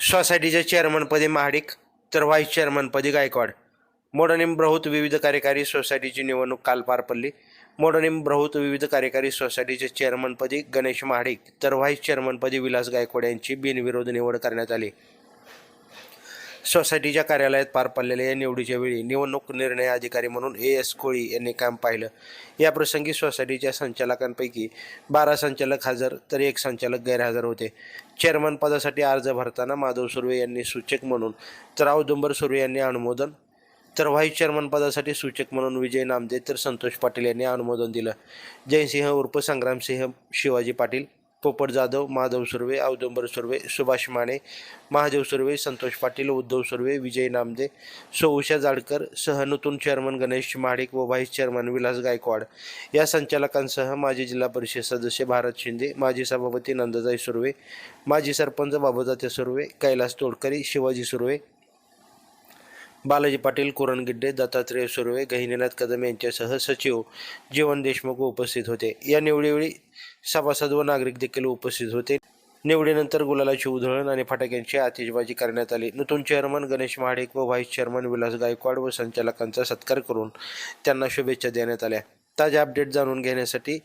सोसायटीच्या चेअरमनपदी महाडिक तर व्हाईस चेअरमनपदी गायकवाड. मोडनिम ब्रहूत विविध कार्यकारी सोसायटीची निवडणूक काल पार पडली. मोडनिम ब्रहूत विविध कार्यकारी सोसायटीचे चेअरमनपदी गणेश महाडिक तर व्हाईस चेअरमनपदी विलास गायकवाड यांची बिनविरोध निवड करण्यात आली. सोसायटीच्या कार्यालयात पार पडलेल्या या निवडीच्या वेळी निवडणूक निर्णय अधिकारी म्हणून ए एस कोळी यांनी काम पाहिलं. या प्रसंगी सोसायटीच्या संचालकांपैकी बारा संचालक हजर तर एक संचालक गैरहजर होते. चेअरमन पदासाठी अर्ज भरताना माधव सुर्वे यांनी सूचक म्हणून तर औदुंबर सुर्वे यांनी अनुमोदन तर व्हाईस चेअरमन पदासाठी सूचक म्हणून विजय नामदे तर संतोष पाटील यांनी अनुमोदन दिलं. जयसिंह उर्फ संग्रामसिंह शिवाजी पाटील पोपट जाधव माधव सुर्वे औदुंबर सुर्वे सुभाष माने महादेव सुर्वे संतोष पाटील उद्धव सुर्वे विजय नामदे सौउषा जाडकर सह चेअरमन गणेश महाडिक व व्हाईस चेअरमन विलास गायकवाड. या संचालकांसह माजी जिल्हा परिषद सदस्य भारत शिंदे माजी सभापती नंदजाई सुर्वे माजी सरपंच बाबूजाते सुर्वे कैलास तोडकरी शिवाजी सुर्वे बालाजी पाटील कुरण गिड्डे दत्तात्रेय सुर्वे गहिनीनाथ कदम यांच्यासह सचिव जीवन देशमुख उपस्थित होते. या निवडीवेळी सभासद व नागरिक देखील उपस्थित होते. निवडीनंतर गुलालाची उधळण आणि फटाक्यांची आतिषबाजी करण्यात आली. नूतन चेअरमन गणेश महाडिक व व्हाईस चेअरमन विलास गायकवाड व संचालकांचा सत्कार करून त्यांना शुभेच्छा देण्यात आल्या. ताज्या अपडेट जाणून घेण्यासाठी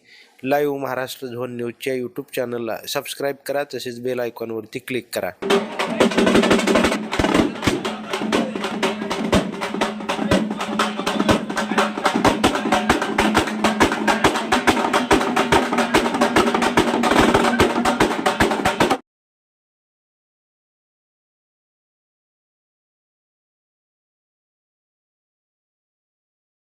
लाईव्ह महाराष्ट्र झोन न्यूजच्या यूट्यूब चॅनलला सबस्क्राईब करा तसेच बेल आयकॉनवरती क्लिक करा.